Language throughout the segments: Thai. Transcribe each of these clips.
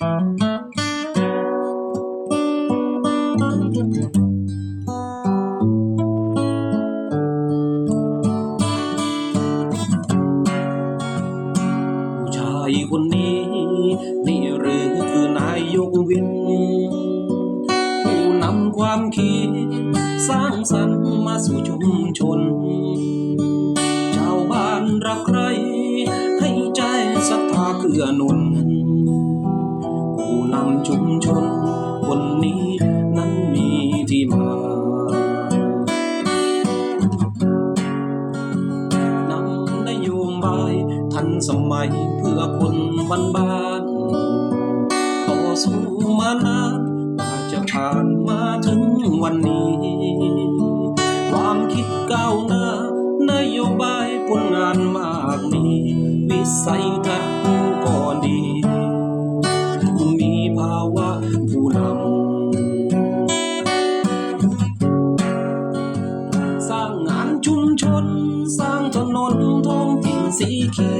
ผู้ชายคนนี้ นี่หรือคือนายยกวิน ผู้นำความคิด สร้างสรรค์มาสู่ชุมชน ชาวบ้านรักใคร ให้ใจศรัทธาเกื้อหนุน บาย ทันสมัยเพื่อคนบ้านบ้านๆต่อสู้มานานกว่าจะผ่านมาถึงวันนี้ ความคิดก้าวหน้านโยบายผลงานมากมี วิสัยทัศน์ก็ดี ชุมชน สร้างถนนท้องถิ่นสีเขี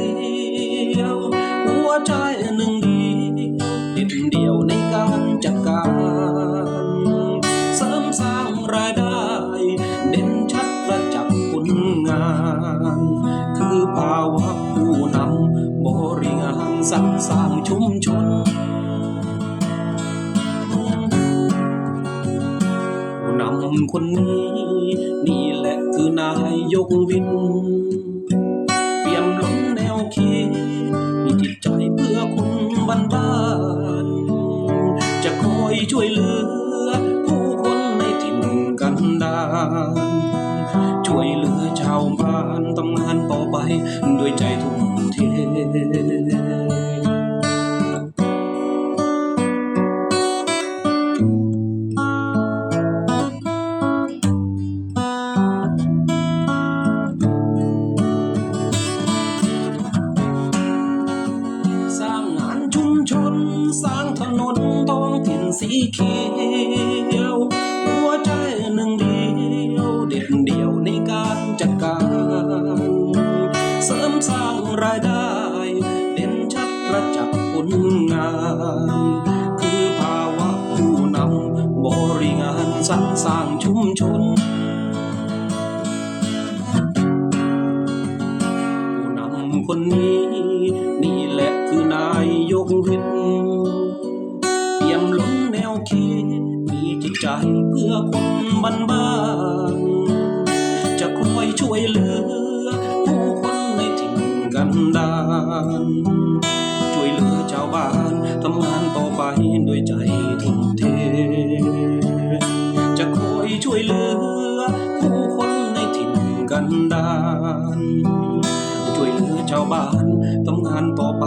ยว หัวใจหนึ่งเดียวเด็ดเดียวในการจัดการ เสริมสร้างรายได้ เด่นชัดประจักษ์ผลงาน คือภาวะผู้นำบริหารสรรสร้างชุมชนำคนนี้ นี่แหละคือนายยกวิน เปี่ยมล้นแนวคิดมีจิตใจเพื่อคนบ้านบ้าน จะคอยช่วยเหลือ ผู้คนในถิ่นกันดารช่วยเหลือชาวบ้านทำงานต่อไป สร้างถนนท้องถิ่นสีเขียว หัวใจหนึ่งเดียว เด็ดเดียวในการจัดการ เสริมสร้างรายได้ เด่นชัดประจักษ์ผลงาน คือภาวะผู้นำบริงานสรรสร้างชุมชนผู้นำคนนี้ ใจเพื่อคนบ้านบ้านจะคอยช่วยเหลือ ผู้คนในถิ่นกันดารช่วยเหลือชาวบ้านทำงานต่อไปด้วยใจทุ่มเท จะคอยช่วยเหลือ ผู้คนในถิ่นกันดารช่วยเหลือชาวบ้านทำงานต่อไป